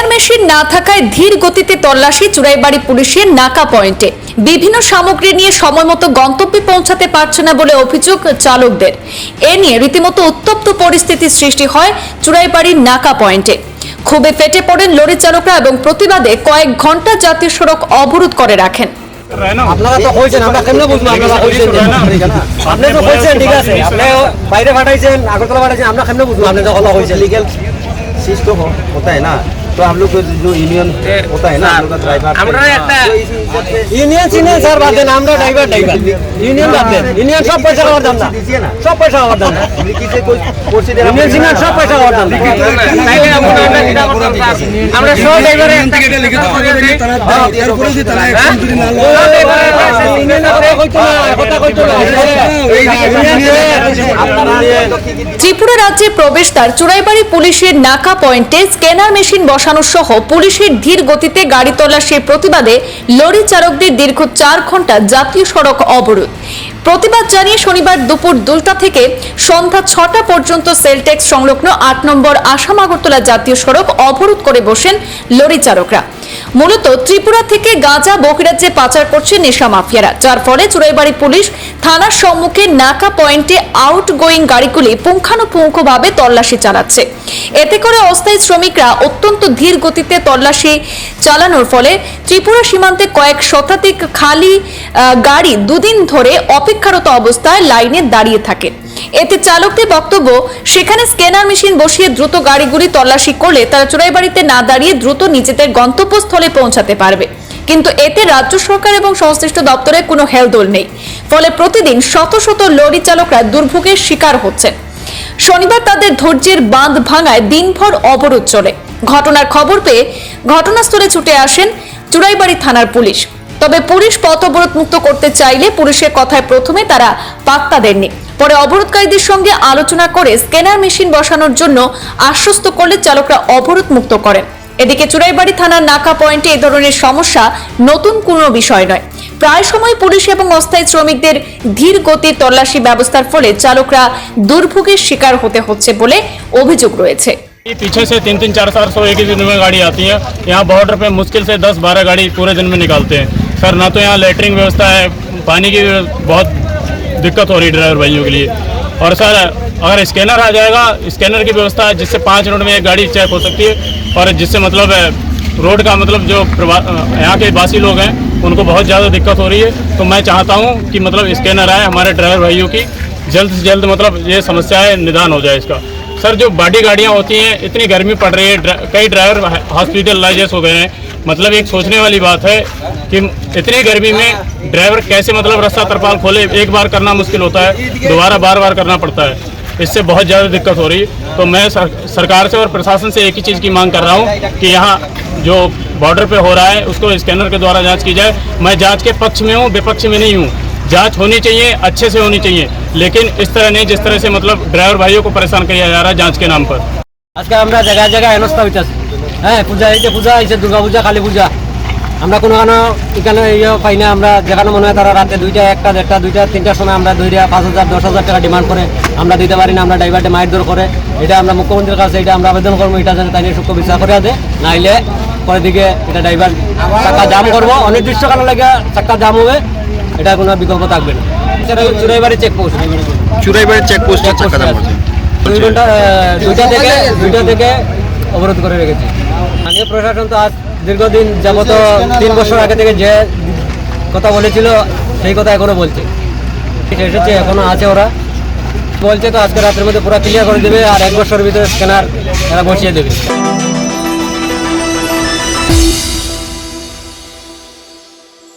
Tender machine না থাকায় ধীর গতিতে তল্লাশি চুড়াইবাড়ি পুলিশের নাকা পয়েন্টে বিভিন্ন সামগ্রী নিয়ে সময় মতো গন্তব্যে পৌঁছাতে পারছে না বলে অভিযোগ চালকদের এ নিয়ে রীতিমতো উত্তপ্ত পরিস্থিতি সৃষ্টি হয় চুড়াইবাড়ির নাকা পয়েন্টে ক্ষোভে ফেটে পড়েন লরি চালকরা এবং প্রতিবাদে কয়েক ঘণ্টা জাতীয় সড়ক অবরোধ করে রাখেন আপনারা তো হয়েছেন আমরা কেমনে বুঝব আপনারা কইছেন আপনি তো কইছেন ঠিক আছে আপনি বাইরে পাঠাইছেন আগরতলা পাঠাইছেন আমরা কেমনে বুঝব আপনি তো হলো কইছেন লিগেল সিস্টেম হতে না तो हम लोग को जो यूनियन होता है ना हम लोग का ड्राइवर আমরা একটা ইউনিয়ন সিনিয়ন স্যার বাদ দেন আমরা ড্রাইভার ড্রাইভার ইউনিয়ন বাদ দেন ইউনিয়ন সব পয়সা খাওয়ার দাম না दीजिए ना সব পয়সা খাওয়ার দাম না से कोई कोर्सी दे ইউনিয়ন সিনিয়ন সব পয়সা খাওয়ার দাম না আমরা আমরা সব ড্রাইভারে ত্রিপুরা রাজ্যে প্রবেশদ্বার চুরাইবাড়ি পুলিশের নাকা পয়েন্টে স্ক্যানার মেশিন বসানো সহ পুলিশের ধীর গতিতে গাড়ি তল্লাশির প্রতিবাদে লরি চালকদের দীর্ঘ চার ঘণ্টা জাতীয় সড়ক অবরোধ। প্রতিবাদ জানিয়ে শনিবার দুপুর দুটা থেকে সন্ধ্যা ছটা পর্যন্ত সেলটেক্স সংলগ্ন আট নম্বর আসাম আগরতলা জাতীয় সড়ক অবরোধ করে বসেন লরি চালকরা। মূলত ত্রিপুরা থেকে গাঁজা বহিরাজ্যে পাচার করছে নেশা মাফিয়ারা। যার ফলে চুরাইবাড়ি পুলিশ থানার সম্মুখে নাকা পয়েন্টে আউটগোয়িং গাড়িগুলি পুঙ্খানুপুঙ্খভাবে তল্লাশি চালাচ্ছে। এতে করে অস্থায়ী শ্রমিকরা অত্যন্ত ধীর গতিতে তল্লাশি চালানোর ফলে ত্রিপুরা সীমান্তে কয়েক শতাধিক খালি গাড়ি দুদিন ধরে অপেক্ষারত অবস্থায় লাইনে দাঁড়িয়ে থাকে। এতে চালকদের বক্তব্য, সেখানে স্ক্যানার মেশিন বসিয়ে দ্রুত গাড়িগুলি তল্লাশি করলে তারা চোরাইবাড়িতে না দাঁড়িয়ে দ্রুত নিজেদের গন্তব্যস্থলে পৌঁছাতে পারবে। কিন্তু এতে রাজ্য সরকার এবং সংশ্লিষ্ট দপ্তরের কোনো হেলদোল নেই। ফলে প্রতিদিন শত শত লরি চালকরা দুর্ভোগের শিকার হচ্ছেন। শনিবার তাদের ধৈর্যের বাঁধ ভাঙায় দিনভর অবরোধ চলে। ঘটনার খবর পেয়ে ঘটনাস্থলে ছুটে আসেন চুরাইবাড়ি থানার পুলিশ। তবে পুলিশ পথ অবরোধ মুক্ত করতে চাইলে পুলিশের কথায় প্রথমে তারা পাত্তা দেননি। পরে অবরোধকারীদের সঙ্গে আলোচনা করে স্ক্যানার মেশিন বসানোর জন্য আশ্বস্ত করলে চালকরা অবরোধ মুক্ত করেন এদিকে চুরাইবাড়ি থানার নাকা পয়েন্টে এই ধরনের সমস্যা নতুন কোনো বিষয় নয় প্রায় সময় পুলিশ এবং অস্থায়ী শ্রমিকদের ধীর গতির তল্লাশি ব্যবস্থার ফলে চালকরা দুর্ভোগের শিকার হতে হচ্ছে বলে অভিযোগ রয়েছে ये पीछे से तीन तीन चार चार सौ एक ही दिन में गाड़ी आती है यहाँ बॉर्डर पे मुश्किल से दस बारह गाड़ी पूरे दिन में निकालते हैं सर ना तो यहाँ लेटरिंग व्यवस्था है पानी की बहुत दिक्कत हो रही है ड्राइवर भाइयों के लिए। और सर, अगर स्कैनर आ जाएगा, स्कैनर की व्यवस्था है जिससे पाँच मिनट में एक गाड़ी चेक हो सकती है और जिससे मतलब रोड का मतलब जो यहाँ के वासी लोग हैं, उनको बहुत ज़्यादा दिक्कत हो रही है। तो मैं चाहता हूँ कि मतलब स्कैनर आए हमारे ड्राइवर भाइयों की। जल्द से जल्द मतलब ये समस्या है निदान हो जाए इसका। सर, जो बड़ी गाड़ियाँ होती हैं, इतनी गर्मी पड़ रही है कई ड्राइवर हॉस्पिटलाइजेस हो गए हैं। मतलब एक सोचने वाली बात है कि इतनी गर्मी में ड्राइवर कैसे मतलब रास्ता तरपाल खोले, एक बार करना मुश्किल होता है, दोबारा बार बार करना पड़ता है। इससे बहुत ज़्यादा दिक्कत हो रही। है तो मैं सरकार से और प्रशासन से एक ही चीज़ की मांग कर रहा हूँ कि यहाँ जो बॉर्डर पे हो रहा है, उसको स्कैनर के द्वारा जाँच की जाए। मैं जाँच के पक्ष में हूँ, विपक्ष में नहीं हूँ। जाँच होनी चाहिए, अच्छे से होनी चाहिए। लेकिन इस तरह नहीं, जिस तरह से मतलब ड्राइवर भाइयों को परेशान किया जा रहा है जाँच के नाम पर। आज का हमारा जगह जगह हेनस्था হ্যাঁ পূজা এই যে পূজা হয়েছে দুর্গা পূজা কালী পূজা। আমরা কোনো কোনো এখানে ইয়ে পাই না আমরা যেখানে মনে হয় তারা রাতে দুইটা একটা দেড়টা দুইটা তিনটার সময় আমরা দুইটা পাঁচ হাজার দশ হাজার টাকা ডিমান্ড করে আমরা দিতে পারি না আমরা ড্রাইভারটা মায়ের দর করে। এটা আমরা মুখ্যমন্ত্রীর কাছে এটা আমরা আবেদন করব এটা যেন তাই নিয়ে সূক্ষ্ম বিচার করে দেয় নাইলে পরের দিকে এটা ড্রাইভার চাক্কা জাম করব। অনির্দিষ্টকালের লাগে চাক্কা জাম হবে এটা কোনো বিকল্প থাকবে না। চুরাইবাড়ি চেকপোস্ট চুরাইবাড়ির চেকপোস্টে চাকা দুইটা থেকে দুইটা থেকে অবরোধ করে রেখেছি। স্থানীয় প্রশাসন তো আজ দীর্ঘদিন যাবত তিন বছর আগে থেকে যে কথা বলেছিল, সেই কথা এখনও বলছে। এসেছে, এখনও আছে ওরা। বলছে তো আজকে রাতের মধ্যে পুরো ক্লিয়ার করে দেবে আর এক বছরের ভিতরে স্ক্যানার এরা বসিয়ে দেবে।